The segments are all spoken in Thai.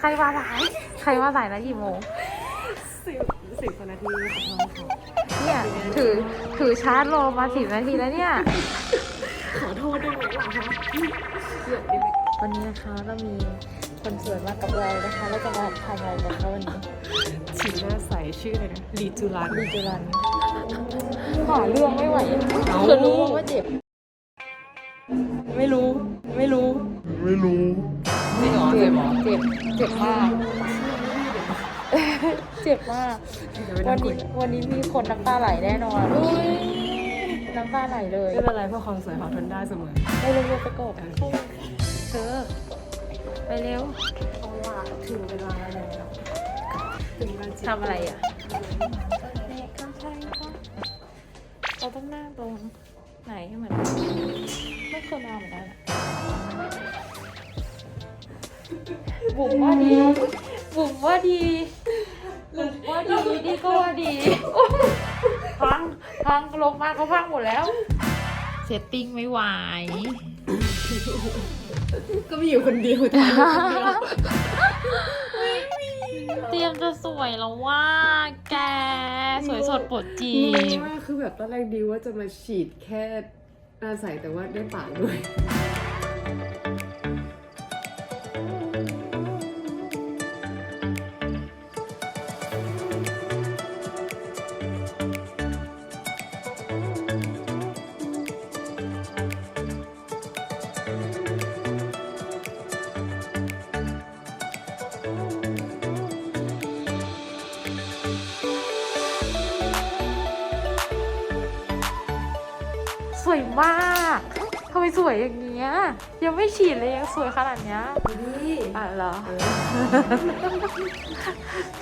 ใครมาสายใครมาสายนะกี่โมงสิบสิบกว่านาทีขอโทษค่ะเนี่ยถือถือชาร์จรอมาสิบนาทีแล้วเนี่ย ขอโทษด้วยไหมล่ะคะเกือบนิดนึงวันนี้นะคะเรามีคนสวยมากับเรานะคะเราจะมาถ่ายงานกันคะวันนี้ฉีดหน้าใสชื่ออะไรนะลีจูรันดีจุลันหาเรื่องไม่ไหวเอ้าคือรู้ว่าเจ็บ ไม่รู้ ไม่รู้ ไม่รู้ ไม่หรอเจ็เจ็บบหรอเจ็บเจ็บมาก เจ็บมากจะไม่วันั่นงคุนี้ยวันนี้มีคนน้ำตาไหลแน่นอนน้ำตาไหลเลยไม่เป็นไรเพราะความสวยของทนได้เสมอไปเร็วๆประกบเธอไปเร็วเอาล่ะถึงเวลาแล้วถึงเวลาจิบทำอะไรอะ บุ๋มว่าดี บุ๋มว่าดีบุ๋มว่าดีดีก็ว่าดีพังพังลงมาเขาพังหมดแล้ว เซตติ้งไม่ไหว ก็มีอยู่คนเดียวแต่คนเดียวเตรียมจะสวยแล้วว่าแก สวยสดปวดจีงงบมากคือแบบตอนแรกดีว่าจะมาฉีดแค่หน้าใสแต่ว่าได้ปากด้วย วยมากทำไมสวยอย่างเงี้ยยังไม่ฉีดเลยยังสวยขนาดเนี้ยนี่อะเหรอ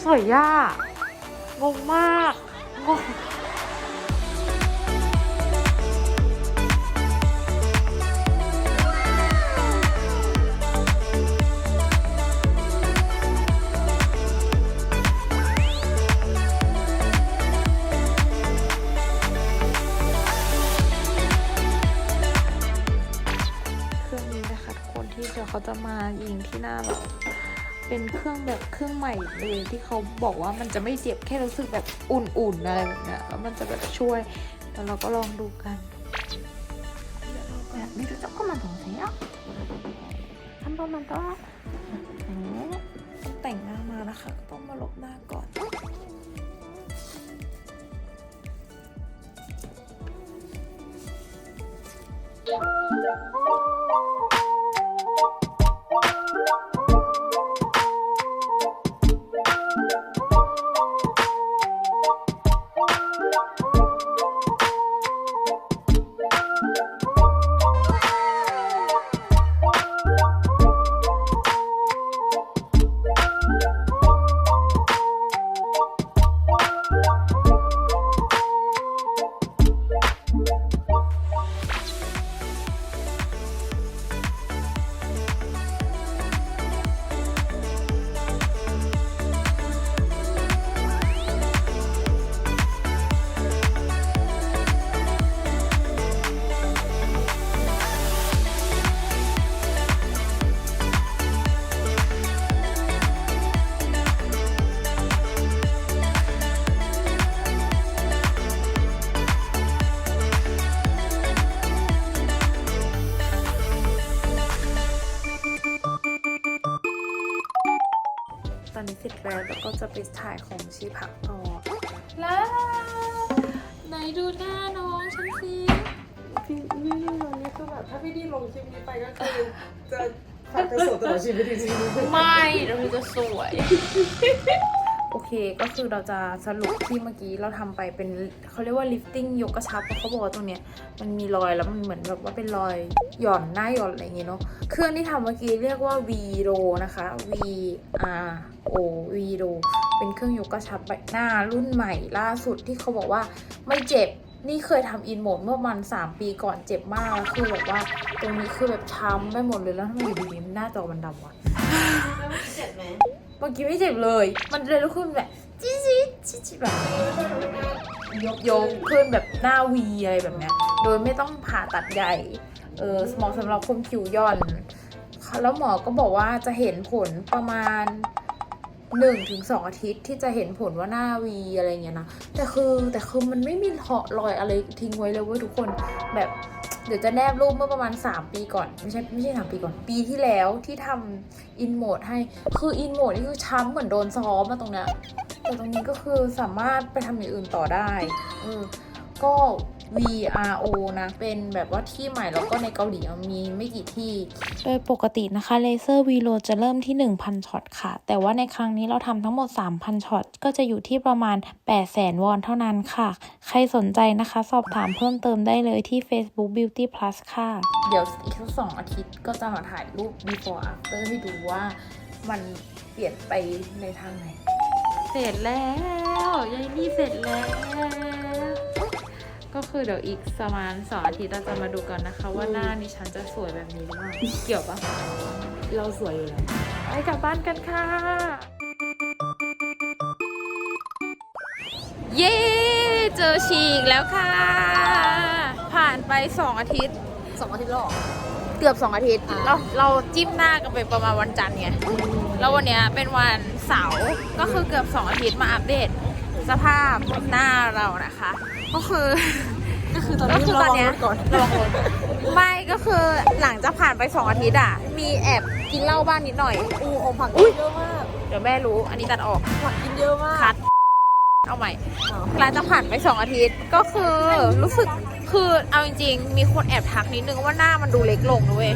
สวยยากงงมากงง จะมายิงที่หน้าเรา เป็นเครื่องแบบเครื่องใหม่เลยที่เขาบอกว่ามันจะไม่เจ็บแค่รู้สึกแบบอุ่นๆอะไรแบบเนี้ยแล้วมันจะแบบช่วยแล้วเราก็ลองดูกันแบบนี้จะจับก็มาถึงเสียทำประมาณก็ต้องแต่งหน้ามานะคะก็ต้องมาลบหน้าก่อน แล้วแล้วก็จะไปถ่ายของชีผักต่อแล้วไหนดูหน้าน้องฉันสิพี่นี่นี่วันนี้คือแบบถ้าพี่ดีลงคลิปนี้ไปก็คือจะฝากกระโสดตลอดชีวิตจริงๆ ไม่เราจะสวยโอ เคก็คือเราจะสรุปที่เมื่อกี้เราทำไปเป็นเขาเรียกว่า lifting ยกกระชับเพราะเขาบอกว่าตรงเนี้ยมันมีรอยแล้วมันเหมือนแบบว่าเป็นรอยหย่อนหน้าหย่อนอะไรอย่างเงี้ยเนาะเครื่องที่ทำเมื่อกี้เรียกว่า V Ro นะคะ V R O V Ro เป็นเครื่องยกกระชับใบหน้ารุ่นใหม่ล่าสุดที่เขาบอกว่าไม่เจ็บนี่เคยทำอินโหมดเมื่อมันสามปีก่อนเจ็บมากคือแบบว่าตรงนี้คือแบบช้ำไปหมดเลยแล้วทำไมอยู่ดีๆหน้าจอมันดำวะแล้วมันเจ็บไหม เมื่อกี้ไม่เจ็บเลย มันเลยลุกขึ้นแบบจี๊ดจี๊ดจี๊ดจี๊ดแบบยกขึ้นแบบหน้าวีอะไรแบบเนี้ย โดยไม่ต้องผ่าตัดใหญ่ เออเหมาะสำหรับคนผิวย่อน แล้วหมอก็บอกว่าจะเห็นผลประมาณ หนึ่งถึงสองอาทิตย์ที่จะเห็นผลว่าหน้าวีอะไรเงี้ยนะ แต่คือแต่คือมันไม่มีเหาะรอยอะไรทิ้งไว้เลยเว้ยทุกคนแบบเดี๋ยวจะแนบรูปเมื่อประมาณ 3 ปีก่อน ไม่ใช่ไม่ใช่สามปีก่อน ปีที่แล้วที่ทำอินโหมดให้คืออินโหมดนี่คือช้ำเหมือนโดนซ้อมมาตรงเนี้ยแต่ตรงนี้ก็คือสามารถไปทำอย่างอื่นต่อได้เออก็ VRO นะ เป็นแบบว่าที่ใหม่แล้วก็ในเกาหลีมีไม่กี่ที่ โดยปกตินะคะเลเซอร์วีโ d จะเริ่มที่ 1,000 ช็อตค่ะ แต่ว่าในครั้งนี้เราทำทั้งหมด 3,000 ช็อต ก็จะอยู่ที่ประมาณ 800,000 วอนเท่านั้นค่ะ ใครสนใจนะคะ สอบถามเพิ่มเติมได้เลยที่ Facebook Beauty Plus ค่ะ เดี๋ยวอีกสักสองอาทิตย์ก็จะมาถ่ายรูป before after ให้ดูว่ามันเปลี่ยนไปในทางไหน เสร็จแล้วยายนี่เสร็จแล้ว ก็คือเดี๋ยวอีกประมาณสองอาทิตย์เราจะมาดูกันนะคะ ว่าหน้านี้ฉันจะสวยแบบนี้หรือเปล่าเกี่ยวปะเราสวยอยู่แล้วไปกลับบ้านกันค่ะ เย้เจอฉีกแล้วค่ะ ผ่านไปสองอาทิตย์สองอาทิตย์แล้วเหรอเกือบสองอาทิตย์อ่าเราเราจิ้มหน้ากันไปประมาณวันจันทร์ไงแล้ววันเนี้ยเป็นวันเสาร์ก็คือเกือบสองอาทิตย์มาอัปเดต สภาพหน้าเรานะคะ ก็คือ ก็คือตอนก็นี้คือระตอนวังเนี้ยรถก่อนระวังรถไม่ก็คือหลังจากผ่านไปสองอาทิตย์อะ มีแอบกินเหล้าบ้างนิดหน่อย อูอมผักอุ๊ยเยอะมากเดี๋ยวแม่รู้ อันนี้ตัดออกผักกินเยอะมากคัดเอาใหม่อ้าวหลังจากผ่านไปสองอาทิตย์ ก็คือรู้สึกคือเอาจริงๆ มีคนแอบทักนิดนึงว่าหน้ามันดูเล็กลงด้วย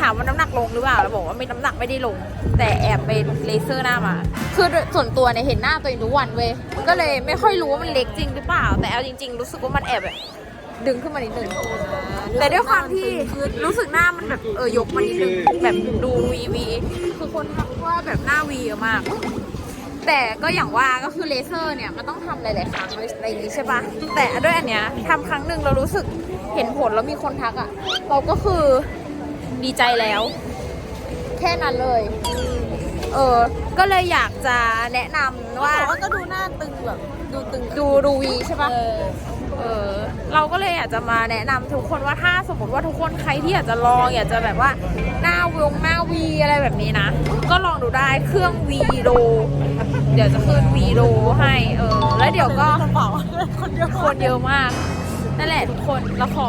ถามว่าน้ำหนักลงหรือเปล่าแล้วบอกว่าไม่น้ำหนักไม่ได้ลง แต่แอบไปเลเซอร์หน้ามา คือส่วนตัวเนี่ยเห็นหน้าตัวเองทุกวันเว้ยก็เลยไม่ค่อยรู้ว่ามันเล็กจริงหรือเปล่า แต่เอาจริง ๆ รู้สึกว่ามันแอบแบบดึงขึ้นมานิดนึงแต่ด้วยความที่รู้สึกหน้ามันแบบเออยกมานิดนึงแบบดูวีวีคือคนทักว่าแบบหน้าวีมาก แต่ก็อย่างว่าก็คือเลเซอร์เนี่ยมันต้องทำหลายๆครั้งอะไรอย่างนี้ใช่ปะแต่ด้วยอันเนี้ยทำครั้งหนึ่งเรารู้สึกเห็นผลแล้วมีคนทักอะ่ะ เราก็คือ ดีใจแล้ว แค่นั้นเลย เออ ก็เลยอยากจะแนะนำว่าแต่ว่าก็ดูหน้าตึงแบบดูตึงดูดูวีใช่ปะเออเออ เราก็เลยอยากจะมาแนะนำทุกคนว่าถ้าสมมติว่าทุกคนใครที่อยากจะลอง อยากจะแบบว่าหน้าวงหน้าวีอะไรแบบนี้นะ ก็ลองดูได้เครื่องวีโดเดี๋ยวจะขึ้นวีโดให้เออ แล้วเดี๋ยวก็กระเป๋าคนเยอะคนเยอะมากนั่นแหละทุกคนเราขอ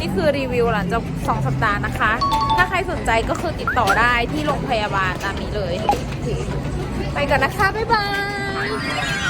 นี่คือรีวิวหลังจากสองสัปดาห์นะคะ ถ้าใครสนใจก็คือติดต่อได้ที่โรงพยาบาลตามนี้เลย ไปก่อนนะคะ บ๊ายบาย